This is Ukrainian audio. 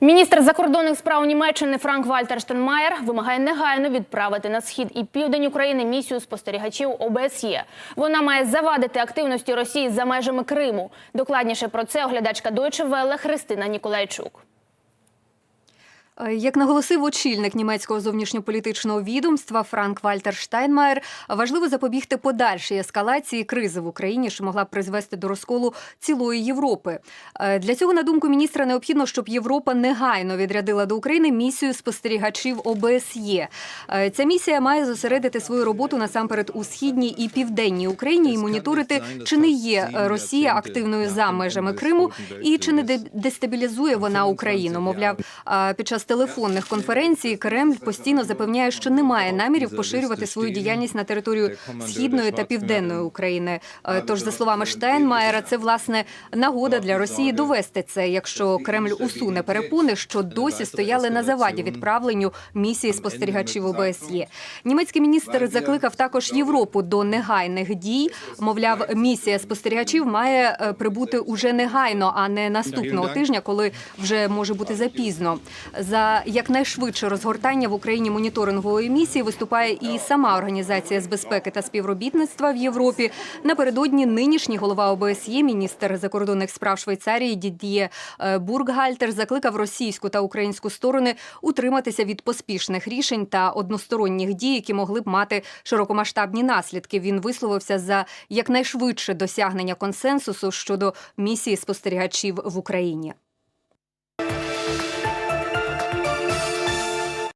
Міністр закордонних справ Німеччини Франк Вальтер Штенмаєр вимагає негайно відправити на схід і південь України місію спостерігачів ОБСЄ. Вона має завадити активності Росії за межами Криму. Докладніше про це оглядачка Deutsche Welle Христина Ніколайчук. Е, Як наголосив очільник німецького зовнішньополітичного відомства Франк Вальтер Штайнмаєр, важливо запобігти подальшій ескалації кризи в Україні, що могла б призвести до розколу цілої Європи. Е, Для цього, на думку міністра, необхідно, щоб Європа негайно відрядила до України місію спостерігачів ОБСЄ. Е, Ця місія має зосередити свою роботу насамперед у східній і південній Україні і моніторити, чи не є Росія активною за межами Криму і чи не дестабілізує вона Україну. Мовляв, під час телефонних конференцій Кремль постійно запевняє, що немає намірів поширювати свою діяльність на територію східної та південної України. Е, Тож, за словами Штайнмаєра, це власне нагода для Росії довести це, якщо Кремль усуне перепони, що досі стояли на заваді відправленню місії спостерігачів ОБСЄ. Німецький міністр закликав також Європу до негайних дій. Мовляв, місія спостерігачів має е, прибути уже негайно, а не наступного тижня, коли вже може бути запізно. За якнайшвидше розгортання в Україні моніторингової місії виступає і сама організація з безпеки та співробітництва в Європі. Напередодні нинішній голова ОБСЄ, міністр закордонних справ Швейцарії Дід'є е, Бурггальтер закликав російську та українську сторони утриматися від поспішних рішень та односторонніх дій, які могли б мати широкомасштабні наслідки. Він висловився за якнайшвидше досягнення консенсусу щодо місії спостерігачів в Україні.